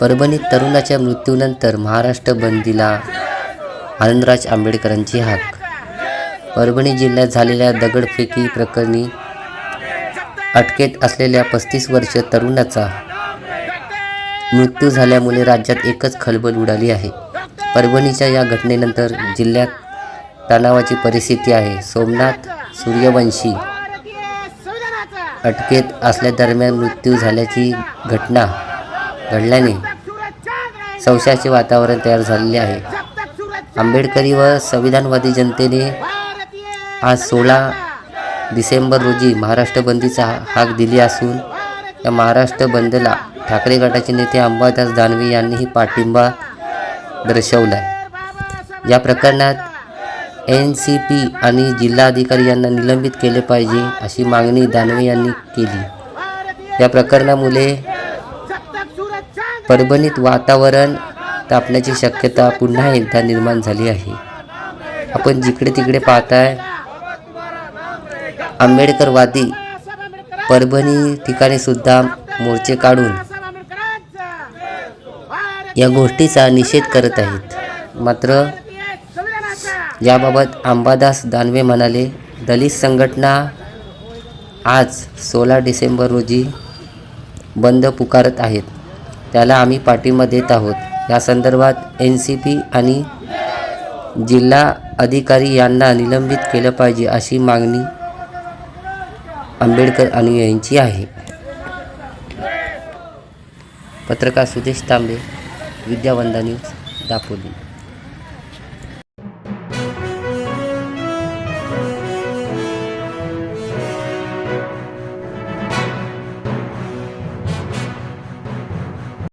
परभणीत तरुणाच्या मृत्यूनंतर महाराष्ट्र बंदीला आनंदराज आंबेडकरांची हाक. परभणी जिल्ह्यात झालेल्या दगडफेकी प्रकरणी अटकेत असलेल्या पस्तीस वर्ष तरुणाचा मृत्यू झाल्यामुळे राज्यात एकच खळबळ उडाली आहे. परभणीच्या या घटनेनंतर जिल्ह्यात तणावाची परिस्थिती आहे. सोमनाथ सूर्यवंशी अटकेत असल्यादरम्यान मृत्यू झाल्याची घटना घडल्याने संशयाचे वातावरण तयार झालेले आहे. आंबेडकरी व संविधानवादी जनतेने आज सोळा डिसेंबर रोजी महाराष्ट्र बंदीचा हाक दिली असून या महाराष्ट्र बंदला ठाकरे गटाचे नेते अंबादास दानवे यांनीही पाठिंबा दर्शवला या प्रकरणात एन सी पी आणि जिल्हाधिकारी यांना निलंबित केले पाहिजे अशी मागणी दानवे यांनी केली. या प्रकरणामुळे परभणीत वातावरण तापण्याची शक्यता पुन्हा एकदा निर्माण झाली आहे. आपण जिकडे तिकडे पाहताय आंबेडकरवादी परभणी ठिकाणी सुद्धा मोर्चे काढून या गोष्टीचा निषेध करत आहेत. मात्र याबाबत अंबादास दानवे म्हणाले दलित संघटना आज सोळा डिसेंबर रोजी बंद पुकारत आहेत. त्याला आम्ही पाठिंबा देत आहोत. या संदर्भात एन सी पी आणि जिल्हा अधिकारी यांना निलंबित केलं पाहिजे अशी मागणी आंबेडकर आणि यांची आहे. पत्रकार सुदेश तांबे विद्यावंदा न्यूज दापोली.